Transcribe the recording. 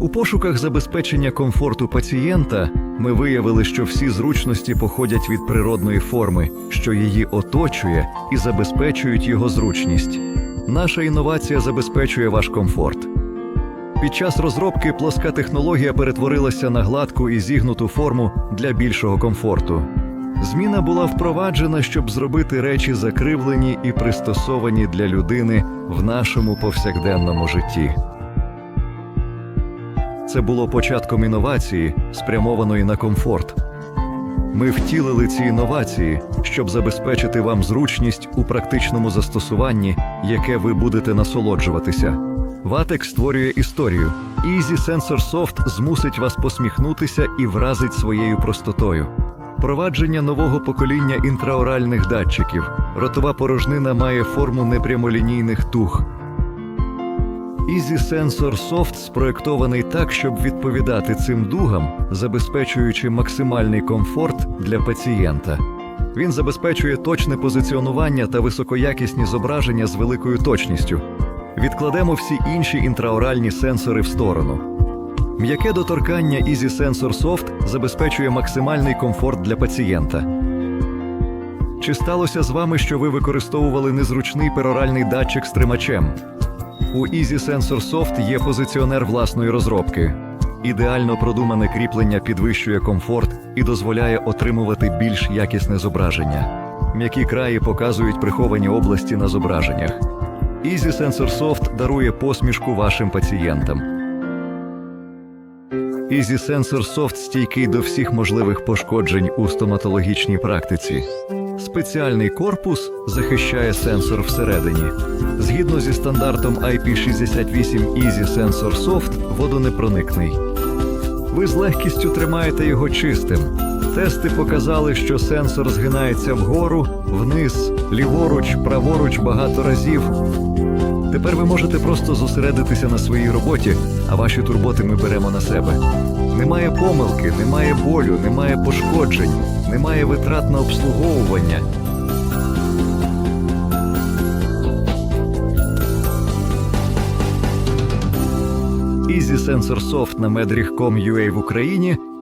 У пошуках забезпечення комфорту пацієнта ми виявили, що всі зручності походять від природної форми, що її оточує і забезпечують його зручність. Наша інновація забезпечує ваш комфорт. Під час розробки плоска технологія перетворилася на гладку і зігнуту форму для більшого комфорту. Зміна була впроваджена, щоб зробити речі закривлені і пристосовані для людини в нашому повсякденному житті. Це було початком інновації, спрямованої на комфорт. Ми втілили ці інновації, щоб забезпечити вам зручність у практичному застосуванні, яке ви будете насолоджуватися. Ватек створює історію. Easy Sensor Soft змусить вас посміхнутися і вразить своєю простотою. Провадження нового покоління інтраоральних датчиків. Ротова порожнина має форму непрямолінійних туг. Easy Sensor Soft спроєктований так, щоб відповідати цим дугам, забезпечуючи максимальний комфорт для пацієнта. Він забезпечує точне позиціонування та високоякісні зображення з великою точністю. Відкладемо всі інші інтраоральні сенсори в сторону. М'яке доторкання Easy Sensor Soft забезпечує максимальний комфорт для пацієнта. Чи сталося з вами, що ви використовували незручний пероральний датчик з тримачем? У Easy Sensor Soft є позиціонер власної розробки. Ідеально продумане кріплення підвищує комфорт і дозволяє отримувати більш якісне зображення. М'які краї показують приховані області на зображеннях. Easy Sensor Soft дарує посмішку вашим пацієнтам. Easy Sensor Soft стійкий до всіх можливих пошкоджень у стоматологічній практиці. Спеціальний корпус захищає сенсор всередині. Згідно зі стандартом IP68 Easy Sensor Soft, водонепроникний. Ви з легкістю тримаєте його чистим. Тести показали, що сенсор згинається вгору, вниз, ліворуч, праворуч багато разів. Тепер ви можете просто зосередитися на своїй роботі, а ваші турботи ми беремо на себе. Немає помилки, немає болю, немає пошкоджень, немає витрат на обслуговування. Easy Sensor Soft на medrich.com.ua в Україні